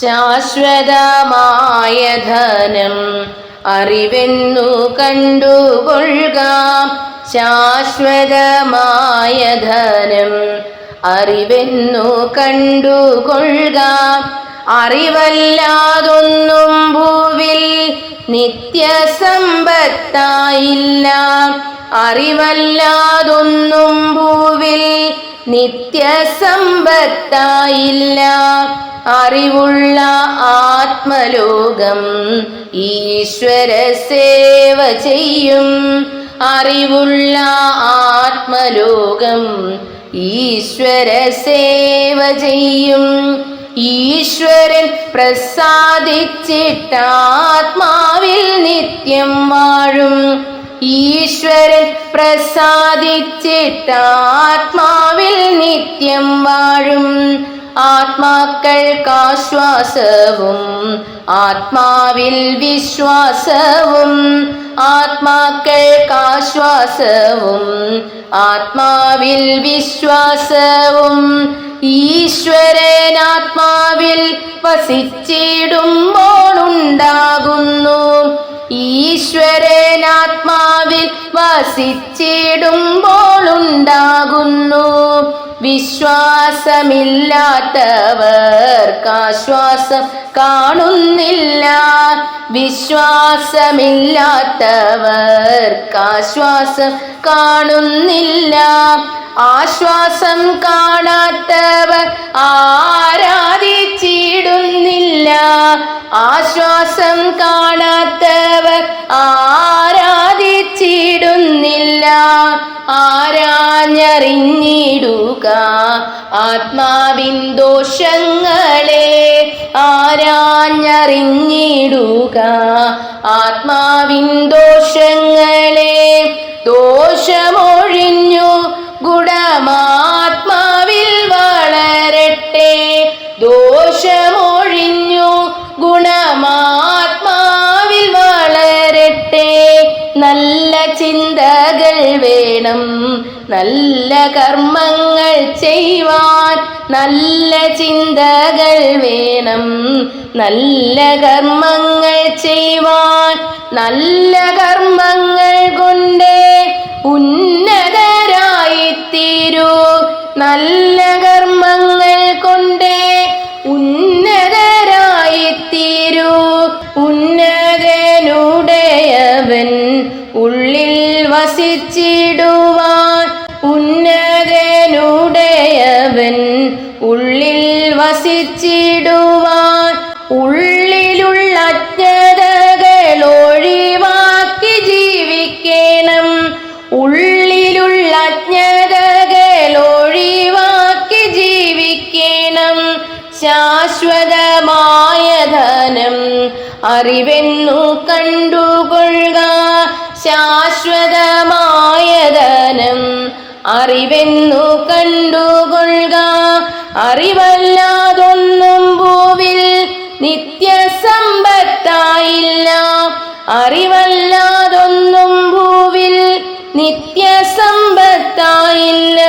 ശാശ്വതമായ ധനം അറിവെന്നു കണ്ടുകൊള്ളുക. ശാശ്വതമായ ധനം അറിവെന്നു കണ്ടുകൊള്ളുക. അറിവല്ലാതൊന്നും ഭൂവിൽ നിത്യസമ്പത്തായില്ല. അറിവല്ലാതൊന്നും ഭൂവിൽ നിത്യസമ്പത്തായില്ല. അറിവുള്ള ആത്മലോകം ഈശ്വര സേവ ചെയ്യും. അറിവുള്ള ആത്മലോകം ഈശ്വര സേവ ചെയ്യും. ഈശ്വരൻ പ്രസാദിച്ചിട്ടാത്മാവിൽ നിത്യം വാഴും. ഈശ്വരൻ പ്രസാദിച്ചിട്ടാത്മാവിൽ നിത്യം വാഴും. ആത്മാക്കൾക്കാശ്വാസവും ആത്മാവിൽ വിശ്വാസവും. ആത്മാക്കൾക്കാശ്വാസവും ആത്മാവിൽ വിശ്വാസവും. ഈശ്വരൻ ആത്മാവിൽ വസിച്ചിടുമ്പോൾ ഉണ്ടാകുന്നു ഈശ്വരനാത്മാവിൽ വസിച്ചിടുമ്പോൾ ഉണ്ടാകുന്നു വിശ്വാസമില്ലാത്തവർക്കാശ്വാസം കാണുന്നില്ല. വിശ്വാസമില്ലാത്തവർക്കാശ്വാസം കാണുന്നില്ല. ആശ്വാസം കാണാത്തവർ ആരാധിച്ചിടുന്നില്ല. ആശ്വാസം കാണാത്തവർ ആരാഞ്ഞറിഞ്ഞിടുക ആത്മാവിൻ ദോഷങ്ങളെ ആരാഞ്ഞറിഞ്ഞിടുക. ആത്മാവിൻ ദോഷങ്ങളെ ദോഷമൊഴിഞ്ഞു ഗുണമാത്മാവിൽ വളരട്ടെ. ദോഷമൊഴിഞ്ഞു ഗുണമാത്മാവിൽ വേണം. നല്ല കർമ്മങ്ങൾ ചെയ്യുവാൻ നല്ല ചിന്തകൾ വേണം. നല്ല കർമ്മങ്ങൾ ചെയ്യുവാൻ നല്ല കർമ്മങ്ങൾ കൊണ്ട് ഉന്നതരായിത്തീരൂ. നല്ല കർമ്മങ്ങൾ കൊണ്ട് ഉന്നതരായിത്തീരൂ. ഉന്നതനുടയവൻ ഉള്ളിൽ വസിച്ചിടുവാൻ ഉന്നതനുടയവൻ ഉള്ളിൽ വസിച്ചിടുവാൻ ഉള്ളിലുള്ള അജ്ഞതകൾ ഒഴിവാക്കി ജീവിക്കണം. ഉള്ളിലുള്ള അജ്ഞതകൾ ഒഴിവാക്കി ജീവിക്കണം. ശാശ്വതമായ ധനം അറിവെന്നു കണ്ടുകൊള്ളുക. ശാശ്വതമായ ധനം അറിവെന്നു കണ്ടുകൊള്ളുക അറിവല്ലാതൊന്നും ഭൂവിൽ നിത്യസമ്പത്തായില്ല. അറിവല്ലാതൊന്നും ഭൂവിൽ നിത്യസമ്പത്തായില്ല.